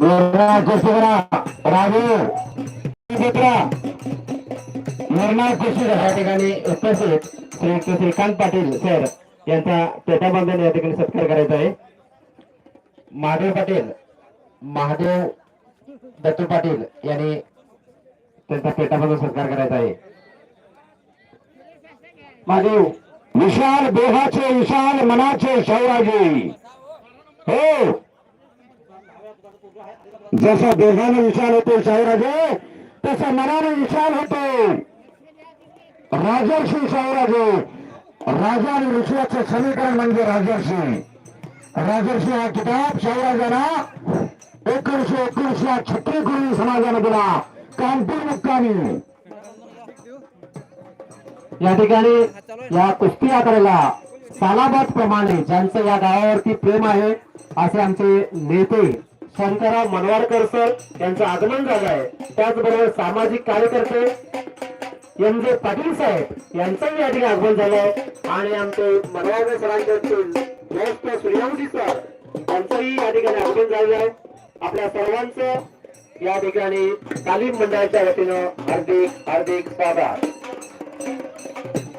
या ठिकाणी उपस्थित श्री श्रीकांत पाटील सर यांचा पेटाबंधन या ठिकाणी सत्कार करायचा आहे महादेव पाटील महादेव दत्तू पाटील यांनी त्यांचा पेटाबंधन सत्कार करायचा आहे महादेव विशाल देहाचे विशाल मनाचे शौराजी हो जसा देहाने विशाल होतो शाहूराजे तसा मनाने विशाल होतो. राजर्षी शाहूराजे राजा आणि ऋषीचं समीकरण म्हणजे राजर्षी. राजर्षी हा किताब शाहूराजांना एकोणीशे एकोणीस या छत्री गुरु समाजाने दिला. कानपूर मुक्कामी. या ठिकाणी या कुस्ती आखाड्याला सालाबाद प्रमाणे ज्यांचं या गावावरती प्रेम आहे असे आमचे नेते शंकरराव मनवारकर सर यांचं आगमन झालं आहे. त्याचबरोबर सामाजिक कार्यकर्ते एम जे पाटील साहेब यांचंही या ठिकाणी आगमन झालंय आणि आमचे मनवारकर सरांचे ज्येष्ठ सूर्यवंशी सर यांचंही या ठिकाणी आगमन झालेलं आहे. आपल्या सर्वांचं या ठिकाणी तालीम मंडळाच्या वतीनं हार्दिक हार्दिक स्वागत.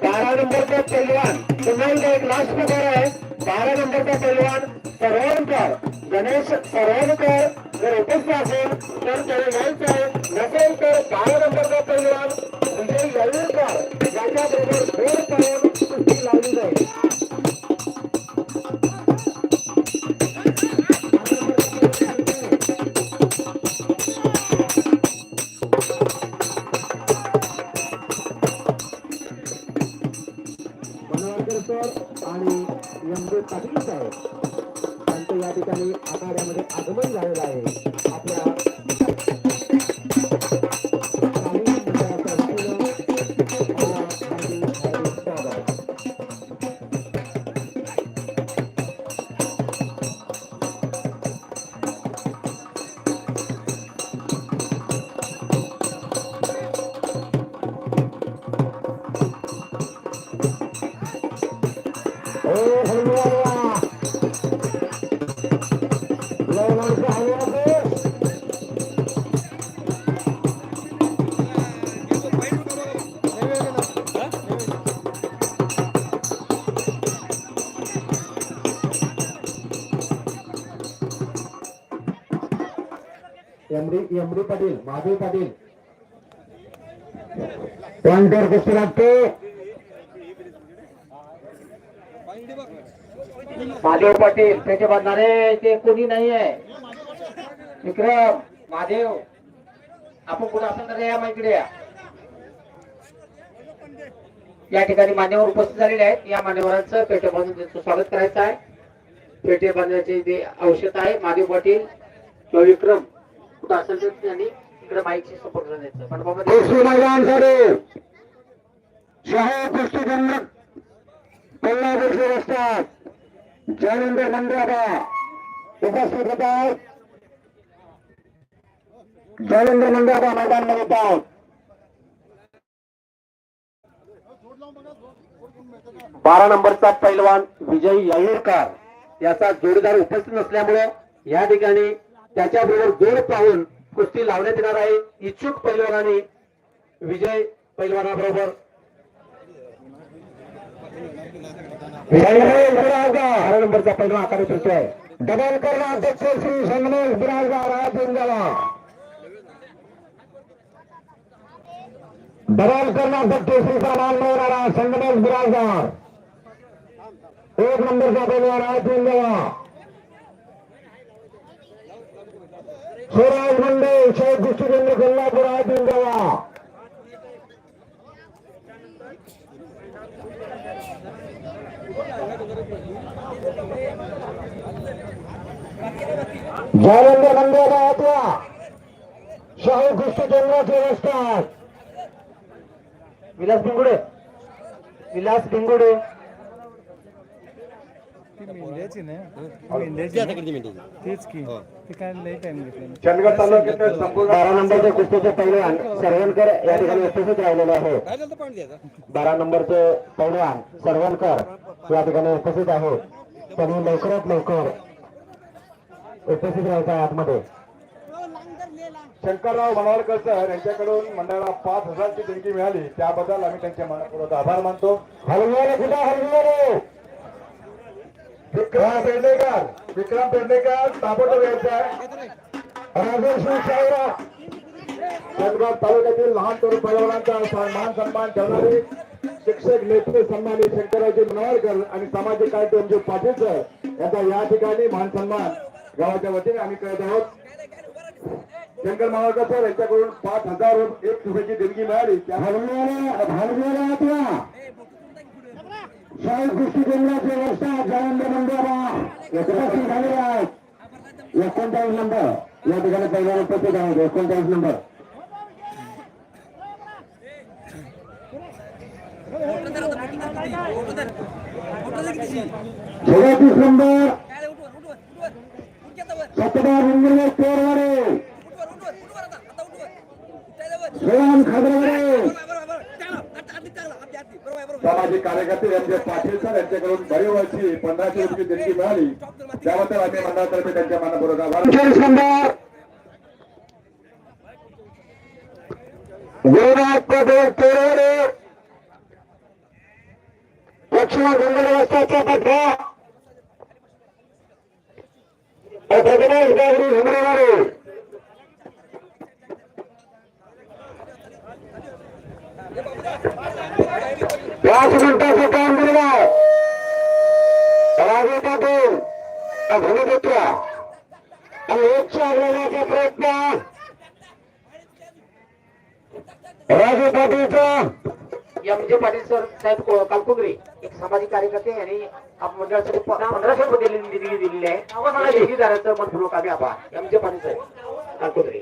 बारा नंबरचा पैलवान पुन्हा एकदा एक लास्ट नंबर आहे. बारा नंबरचा पैलवान सरवणकर गणेश सरवणकर जर उपस्थित असेल तर त्याने यायचं आहे नसेल तर बारा नंबरचा परिणाम विजय म्हणजे येळूरकर याच्याबरोबर गोड एमडी पाटील महादेव पाटील. पॉइंटवर कुस्ती लागते. महादेव पाटील त्याचे बांधणारे ते कोणी नाही आहे विक्रम महादेव आपण कुठं असेल तर या माहिती या. या ठिकाणी मान्यवर उपस्थित झालेले आहेत. या मान्यवरांचं पेटे बांधून त्यांचं स्वागत करायचं आहे. पेटे बांधण्याची जे आवश्यकता आहे महादेव पाटील. किंवा विक्रम कुठं असेल तर त्यांनी इकडे माईकशी सपोर्ट करायचं शाहू कुस्ती केंद्र कोल्हापूरचे मंदिराबा उपस्थित मंदिराबा मैदानमध्ये येतात. बारा नंबरचा पैलवान विजय येळूरकर याचा जोडीदार उपस्थित नसल्यामुळे या ठिकाणी त्याच्याबरोबर जोड पाहून कुस्ती लावण्यात येणार आहे. इच्छुक पैलवानाने विजय पैलवानाबरोबर. बारा नंबरचा पैलवा आकार आहे डबल करणं अध्यक्ष श्री संगमेश बिराजदार आज इंजाला डबल करणं अध्यक्ष श्री सामान मिळवणारा संगमेश बिराजदार. एक नंबरचा पैलवान आज इंजाला स्वराज मंडळ शेख कुस्ती केंद्र कोल्हापूर आज इंजाला जालंधर मंदिराला होत्या शाहू कुस्ती केंद्राचे असतात विलास बिंगुडे. विलास ती मेंढ्याची ना. मेंढ्याची तेच की ते काय लई टाइम घेतला. चंदगड तालुक्यातील संपूर्ण बारा नंबरचे कुस्तीचे पैलवान सरवणकर या ठिकाणी उपस्थित राहिलेले आहेत काय झालं पाणी द्यायचा? बारा नंबरचे पैलवान सरवणकर या ठिकाणी उपस्थित आहेत त्यांनी लवकरात लवकर उपस्थित राहायचं आहे आतमध्ये. शंकरराव मनवारकर सर यांच्याकडून मंडळाला पाच हजारची देणगी मिळाली. त्याबद्दल आम्ही त्यांचे मनपूर्वक आभार मानतो. हलगोरे कुठं विक्रम पेडणेकर विक्रम पेडणेकर ताबडतोब यायचा राजेश शाहरा चंदगड तालुक्यातील लहान तरुण पर्यावरणाचा मान सन्मान ठेवणारे शिक्षक नेते सन्मानित शंकररावजी मनवाळकर आणि सामाजिक कार्यक्रम जे म्हणजे पाटील सर यांचा या ठिकाणी मान सन्मान गावाच्या वतीने आम्ही करत आहोत. शंकर मावळकर सर यांच्याकडून पाच हजार एक रुपयाची देणगी मिळाली. त्या हलगोरे शाळेत कुस्ती केंद्राची व्यवस्था जयंत मंदिरा उपस्थित झालेले आहेत एकोणचाळीस नंबर या ठिकाणी पहिल्या उपस्थित आहेत एकोणचाळीस नंबर छत्तीस नंबर सतरा मंगल पेरवाडे सोहम खादरवाडे सामाजिक कार्यकर्ते यांचे पाटील सर यांच्याकडून भरीव वर्षी पंधराशे रुपये देणगी मिळाली त्याबद्दल आम्ही मंडळातर्फे त्यांच्या मनापूर्वक आभार गावडी हुमरेवाडे पाच मिनिटाचं काम दिलं राजे पाटील भूमिपुत्र. आणि एकशे घेण्याचा प्रयत्न. राजू पाटीलचा एम जे पाटील सर साहेब को- कालकुगरे एक सामाजिक कार्यकर्ते आणि आप मंडळासाठी पंधराशे रुपये दिलेली दिलेली आहे. मला देणगीदाराचं मनपूर्वक आम्ही आभार. एम जे पाटील साहेब कालकुगरे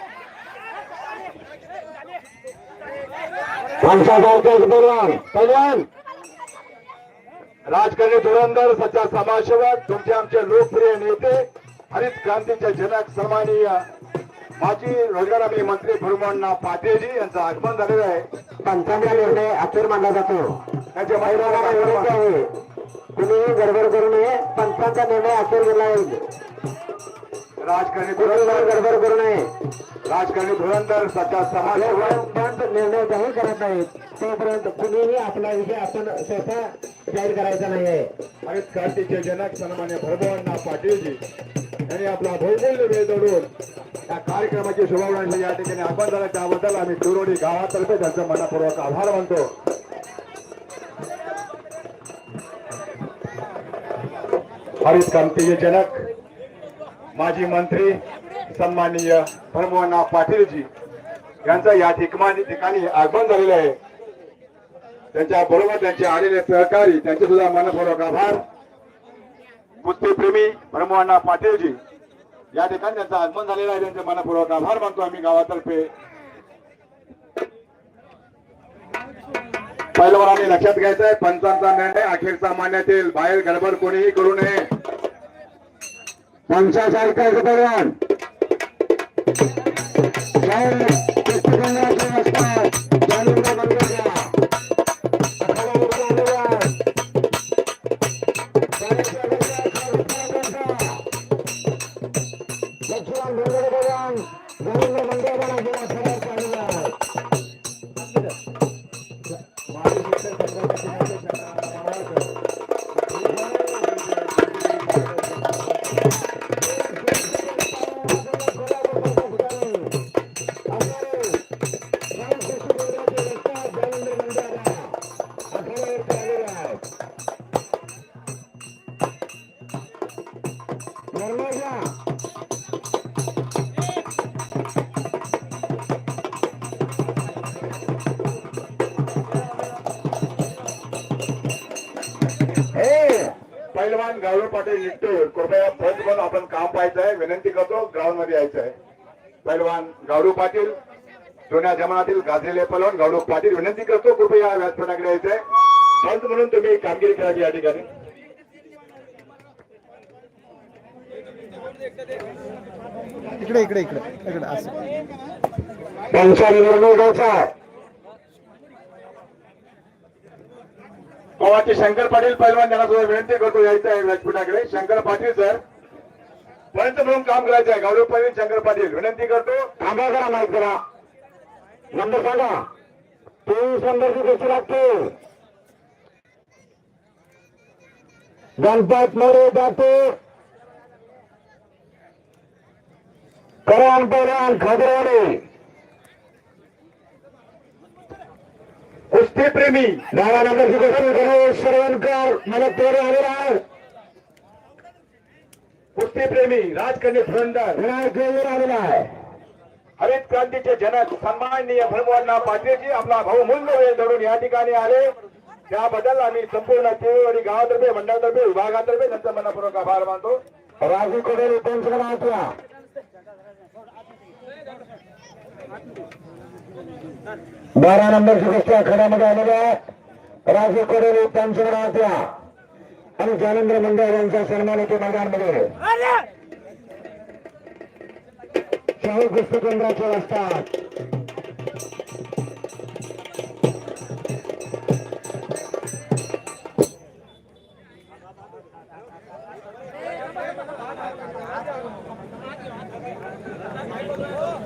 हो पंचायत पहिलवान पहिलवान. राजकारणी धुरंधर सच्चा समाजसेवक तुमचे आमचे लोकप्रिय नेते हरित क्रांतीचे जनक सन्माननीय माजी रोजगार हमी मंत्री भरुमण्णा पाटीलजी यांचं आगमन झालेलं आहे. पंचांचा निर्णय अखेर मानला जातो. त्यांच्या महिलांना आहे कुणीही गडबड करू नये पंचांचा निर्णय अखेर केला जाईल. राजकारणी धुरंधर गडबड करू नये राजकारणी धुरंधर सच्चा समाजसेवक पंच निर्णय जाहीर करत नाहीत. तोपर्यंत कुणीही आपला विषय आपण स्वतः जाहीर करायचा नाही आहे हरित क्रांतीचे जनक सन्मान्य भरभवण्णा पाटीलजी यांनी आपला बहुमूल्य वेळ जोडून या कार्यक्रमाची शुभवृत्ती या ठिकाणी आपण झाला त्याबद्दल आम्ही दुरोडी गावातर्फे त्यांचं मनापूर्वक आभार मानतो. हरित क्रांतीचे जनक माजी मंत्री सन्माननीय भरभवण्णा पाटीलजी यांचं या ठिकाणी ठिकाणी आगमन झालेलं आहे. त्यांच्या बरोबर त्यांचे आलेले सहकारी त्यांचे सुद्धा मनपूर्वक आभार. कुस्तीप्रेमी ब्रह्मण्णा पाटीलजी या ठिकाणी त्यांचं आगमन झालेलं आहे. त्यांचे मनपूर्वक आभार मानतो आम्ही गावातर्फे. पहिलवानांनी लक्षात घ्यायचं आहे पंचांचा निर्णय अखेरचा मान्यतील बाहेर गडबड कोणीही करू नये. पंचाचा ऐकायचं पहिलवान जाहीर पैलवान गावलो पाटील निघतोय. कृपया फर्स्ट पण आपण काम पाहायचं आहे. विनंती करतो ग्राउंडमध्ये यायचं आहे. पैलवान गावडू पाटील जुन्या जमानातील गाजलेले पैलवान गावडू पाटील विनंती करतो कृपया व्यासपीठाकडे यायचंय फर्स्ट म्हणून तुम्ही कामगिरी करावी या ठिकाणी. इकडे इकडे इकडे इकडे असं. त्यांचा निर्णय घ्यायचा गावाचे शंकर पाटील पैलवान यांना सुद्धा विनंती करतो यायचं आहे व्यासपीठाकडे. शंकर पाटील सर. पंच म्हणून काम करायचं आहे. गौरव पाटील शंकर पाटील विनंती करतो. थांबा करा माहीत करा नंबर सांगा. तेवीस नंबरची गोष्टी लागते. गणपत मोरे जातो. करण पैलवान खदरवाडे कुस्ती प्रेमी बारा नंबरची गोष्टी गणेश सरवणकर मला तेरे आलेला आहे कुस्ती प्रेमी राजकन्या धुरंधर विनायक देवीर आलेला आहे. हरित क्रांतीचे जनक सन्माननीय भरमवांना पाटीलजी आपला भाऊ मूल्य वेळ धरून या ठिकाणी आले. त्याबद्दल आम्ही संपूर्ण केळीवाडी गावातर्फे मंडळातर्फे विभागातर्फे त्यांचा मनापूर्वक आभार मानतो. राजू कोडेल त्यांचं बारा नंबरची गोष्टी आखाड्यामध्ये आलेल्या राजू कोडेल त्यांचं नाव ठेवा. आणि ज्ञानेंद्र मंडळ यांचा सन्मान येते मैदानमध्ये शाहू कुस्ती केंद्राचे असतात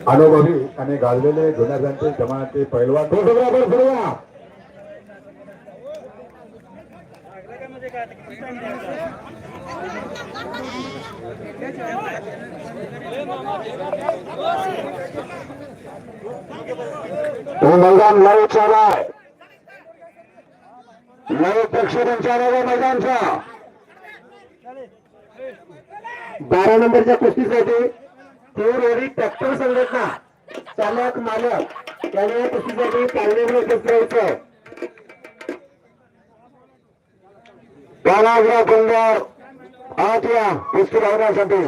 अनुभवी आणि गाजलेले गुन्हेगारांचे जमानाचे पैलवान. फोटोग्राफर फिरवा तो मैदान लाईव चालू आहे. लाईव्ह प्रेक्षकांच्या चालू मैदानचा. बारा नंबरच्या कुस्तीसाठी तीव्रवाडी ट्रॅक्टर संघटना. चालक मालक. त्याने कृषीसाठी कुस्तीसाठी उपस्थित राहायचं कानाग्रा कुंभार आठ या कुस्ती धावण्यासाठी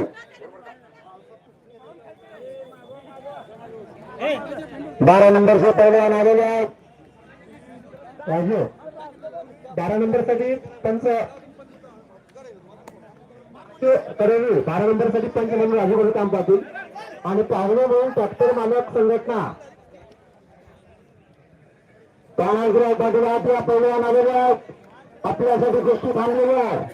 बारा नंबरचे पहिलवान आलेले आहेत. राजू बारा नंबरसाठी ते करेल बारा नंबरसाठी पंच म्हणून राजूकडे काम पाहतील. आणि पाहुणे म्हणून ट्रॅक्टर मालक संघटना. तानाजीराव पाटील आपल्या पहिल्या नावेला आपल्यासाठी गोष्टी थांबलेल्या आहेत.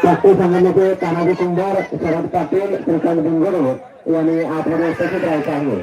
ट्रॅक्टर संघटनेचे तानाजी कुंभार शरद पाटील श्रीकांत गुंगड यांनी आपल्याला उपस्थित राहायचं आहे.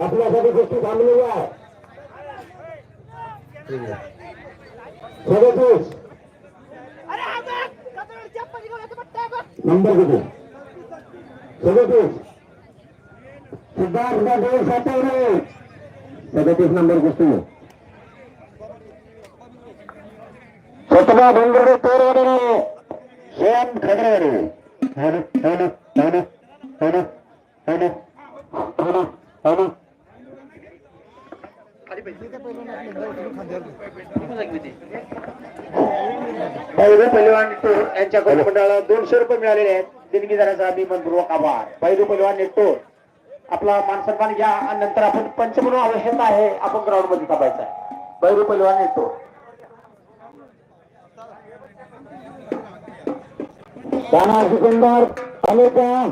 बारा नंबर कुस्ती पहिल्या बरा वेळ आलेला आहे ताना- तानाजी कुमार येतो कुस्तीच्या पटकन बोलायचं नका तानाजीराव कुंभार आत्मा लवकर आपल्यासाठी कुस्ती थांबलेली आहे सदतीस नंबर किती सदतीस सिद्धार्थ पाटील सातवणे सदतीस नंबर कुस्ती स्वतः बंदरे तोरवडे शेण खगरेवाडी hello hello hello hello hello hello hello पहिलं पहिलवान नेटोर यांच्या मंडळाला दोनशे रुपये मिळालेले आहेत. देणगीदाराचा आम्ही मनपूर्वक आभार. पहिलं पहिलवान नेटोर आपला मान सन्मान घ्या आणि नंतर आपण पंच म्हणून आवश्यक आहे. आपण ग्राउंडमध्ये थांबायचं आहे. पहिलं पहिलवान नेटोर दाना सिकंदर अनेका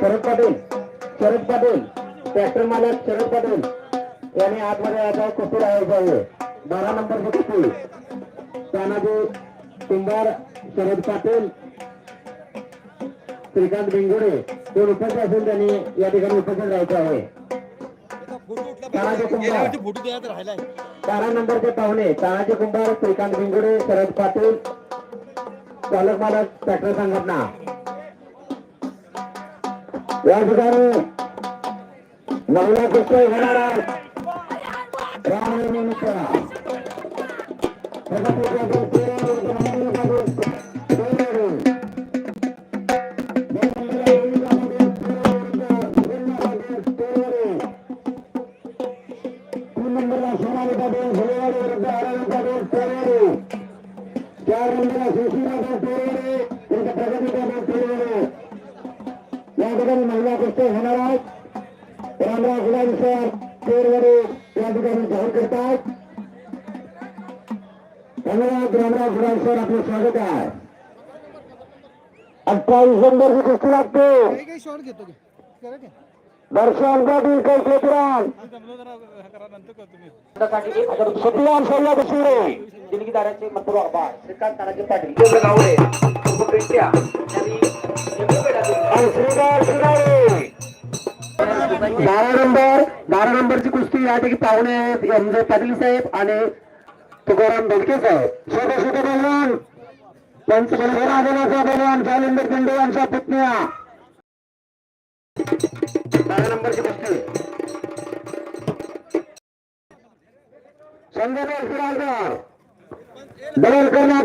शरद पाटील शरद पाटील. ट्रॅक्टर मालक शरद पाटील यांनी आतमध्ये आता कुस्ती राहायचं आहे. बारा नंबरची कुस्ती तानाजी कुंभार शरद पाटील श्रीकांत बिंगुडे कोण उपस्थित असून त्यांनी या ठिकाणी उपस्थित राहायचं आहे. तानाजी कुंभार. बारा नंबरचे पाहुणे तानाजी कुंभार श्रीकांत बिंगुडे शरद पाटील चालक मालक ट्रॅक्टर संघटना. या ठिकाणी महिला कुस्ती होणार आहे. रामनिमित्त तीन घेतो की करा की. दर्शन पाटील सुखलाम सल्ला आभार श्रीकांत तानाजी पाटील गावडे शिराळे बारा नंबर बारा नंबरची कुस्ती या ठिकाणी पाहुणे आहेत एम जे पाटील साहेब आणि तुकाराम बेलके साहेब. छोटे छोटे बलवान पंचबलवर आदिनाचा बलवान जालिंदर पिंडे यांच्या पुतण्या. बारा नंबरची कुस्ती संध्याकाळ शिराळकर बदल करणार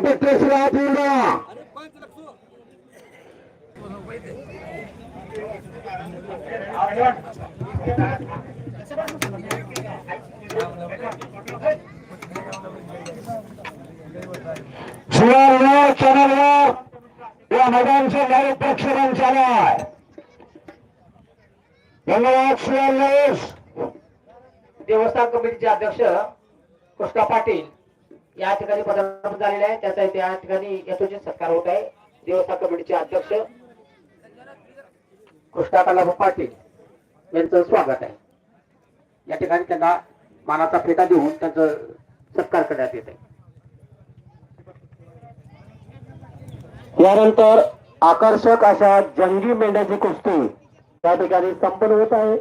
शिवाय चॅनलवर या मैदानचे लाईव्ह प्रक्षेपण चालू आहे देवस्थान कमिटीचे अध्यक्ष कृष्णा पाटील या ठिकाणी पदार्पण झालेले आहे. त्याचा त्या ठिकाणी यथोचित सत्कार होत आहे. देवस्थान कमिटीचे अध्यक्ष कृष्णा कलाभ पाटील यांचं स्वागत आहे. या ठिकाणी त्यांना मानाचा फेटा देऊन त्यांचं सत्कार करण्यात येत आहे. यानंतर आकर्षक अशा जंगी मेंढ्याची कुस्ती. त्या ठिकाणी संपन्न होत आहे.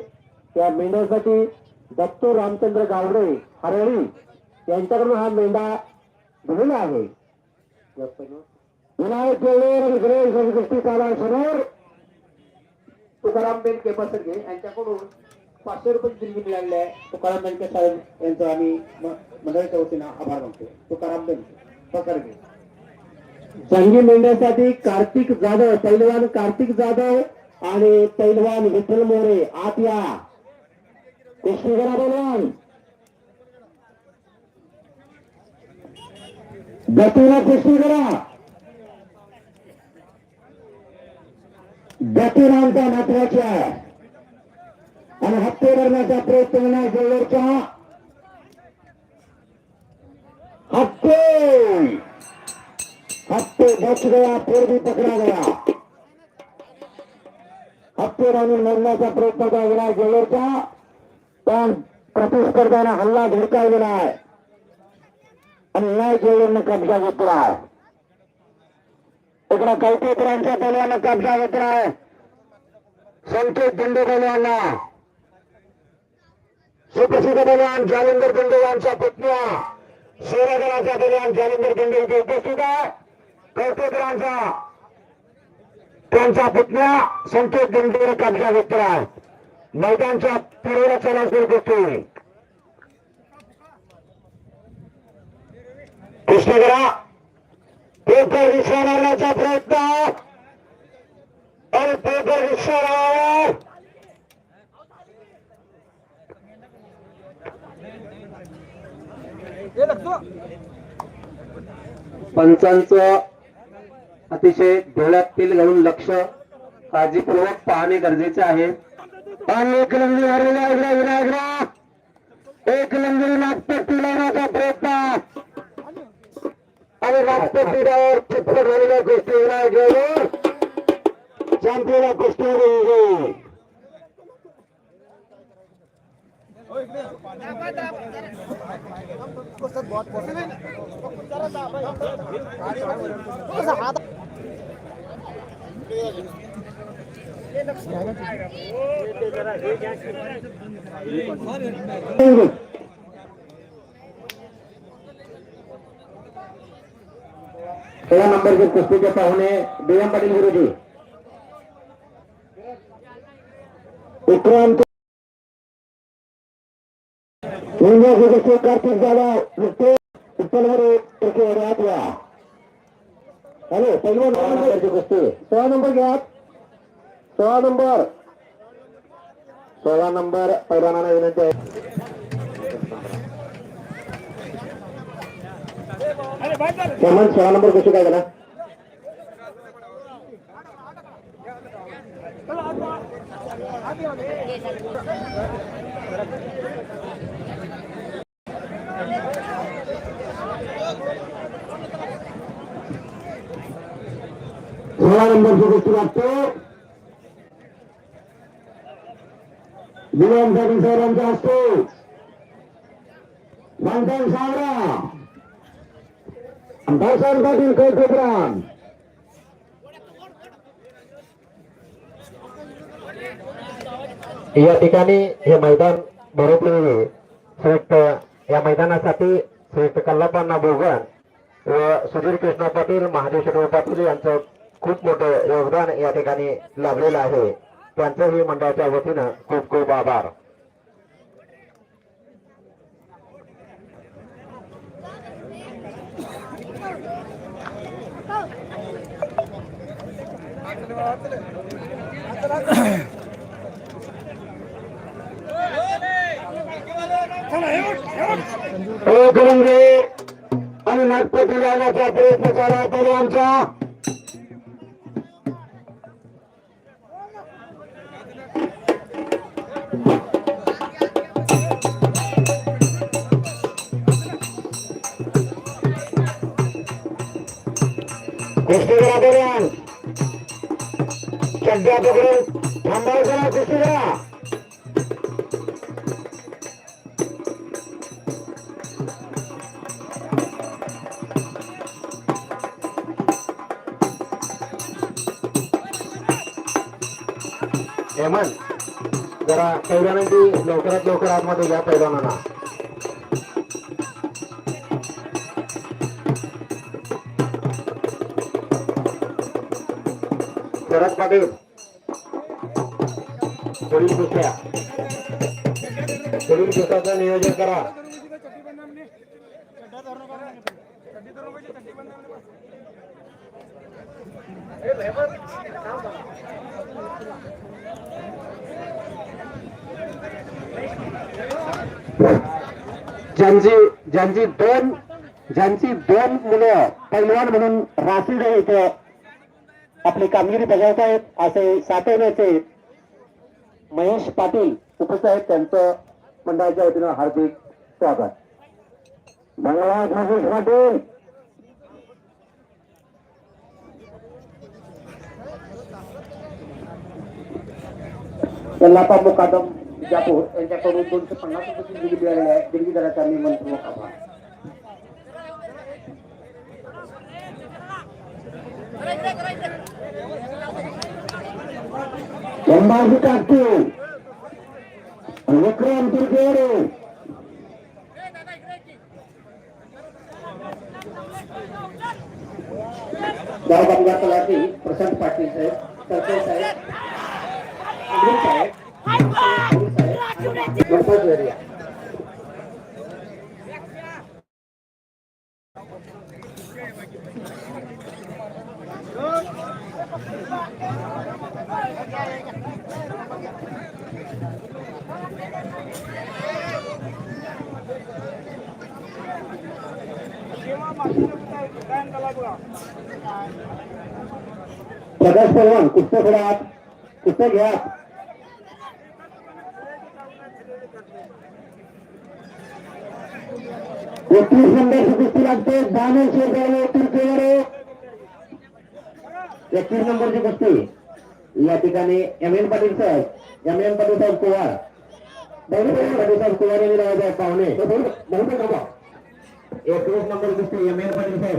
या मेंढ्यासाठी दत्तू रामचंद्र गावडे हरळी यांच्याकडून हा मेंढा दिलेला आहे. विनायक केळवेर आणि गणेश यांची समोर तुकाराम बेन केपसरगे यांच्याकडून पाचशे रुपये देणगी मिळालेली आहे. तुकाराम बेनके साहेब यांचं आम्ही मंडळाच्या वतीनं आभार मानतो. तुकाराम बेन पसरगे जंगी मेंढ्यासाठी कार्तिक जाधव पैलवान कार्तिक जाधव आणि पैलवान विठ्ठल मोरे आत या. कुस्ती करा पैलवान गतीला कुस्ती करा गती आमचा महत्वाची आहे आणि हप्ते करण्याचा प्रयत्न नाही जवळचा हत्ते हत्ते बच गया फिर भी पकड़ा गया हप्ते राहून मरण्याचा प्रयत्न केला गेला जवळचा पण प्रतिस्पर्ध्यानं हल्ला धडकावलेला आहे आणि न्याय जेवढ्यानं कब्जा घेतला. आहे इकडं कवटेकरांच्या पैलवानं कब्जा घेतला. आहे संकेत दिंडे पैलवांना सुप्रसिद्ध बलवान जालिंदर दिंडे यांच्या पत्न्या शेरगणाच्या बलवान जालिंदर दिंडे इथे उपस्थित आहे. कौटेकरांचा त्यांचा पुतण्या संकेत गंभीर कब्जा घेतला आहे मैदानच्या पूर्वेला चला सुरू कुस्ती कृष्णगरा करा पेपर रिक्षा मारण्याचा प्रयत्न. आणि पेपर रिक्षा लावावा. पंचांचं अतिशय डोळ्यात तेल घालून लक्ष काळजीपूर्वक पाहणे गरजेचे आहे. आणि एक लंगडी हरवला इकडे विनायकरा एक लंगडी नागपट्टी लावण्याचा प्रयत्न आणि नागपट्टीवर चित्र झालेल्या सोळा नंबरचे कुस्तीचे पाहुणे डीएम पाटील विरोधी विक्रांत। कार्तिक जाधव उत्पलवर आठवा हॅलो पहिल्या नंबरची कुस्ती सोळा नंबर घ्या सोळा नंबर। सोळा नंबर पैलवानाला विनंती आहे हेमंत सोळा नंबर कुस्ती काय झाला सोळा नंबरची गोष्टी लागतो विनोदसाठी सरांचा असतो मंथन सावरा. भाषण पाटील कौतुकराम या ठिकाणी हे मैदान भरवलेले श्रेष्ठ या मैदानासाठी श्रेष्ठ कल्लापांना बोगन व सुधीर कृष्णा पाटील महादेव शेटव पाटील यांचं खूप मोठं योगदान या ठिकाणी लाभलेलं आहे. त्यांचंही मंडळाच्या वतीनं खूप खूप आभार. आणि नागपूर जाण्याचा प्रयत्न करा तरी आमचा. सध्या पकडून थांबायचं कुस्तीगरा हेमंत जरा पैलवानांची लवकरात लवकर आतमध्ये घ्या पैलवानांना शरद पाटील. पुढील कुस्त्या पुढील कुस्त्याचं नियोजन करा. ज्यांची ज्यांची दोन ज्यांची दोन मुलं पैलवान म्हणून राशीद इथे आपली कामगिरी बजावत आहेत असे साठवण्याचे महेश पाटील उपस्थित आहेत त्यांचं मंडळाच्या वतीनं हार्दिक स्वागत धन्यवाद महेश पाटील यल्लापा मुकादम विजापूर यांच्याकडून दोनशे पन्नास रुपयाची दिली मिळालेली आहे दिलगी दराचा मी मनपूर्वक आभार संभाजी काकू विक्रम तुर्केरे गाव बांधला तलाठी प्रशांत पाटील साहेब सरपंच साहेब अमृत साहेब गणपत एरिया प्रकाश पवार घ्या? पुस्तक घ्या? एकवीस नंबरची कुस्ती लागते. दाने शेजारी तुर्केवर एकवीस नंबरची कुस्ती. या ठिकाणी एम एन पाटील साहेब एम एन पाटील साहेब कुवार. पाटील साहेब कुवार यांनी लावायचे पाहुणे. बहुतेक एकवीस नंबर कुस्ती एम एन पाटील साहेब.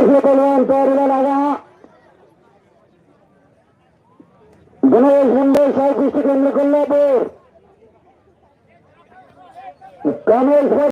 दोन नंबर से पहलवान तयारीला लागा गणेश मुंडे साहेब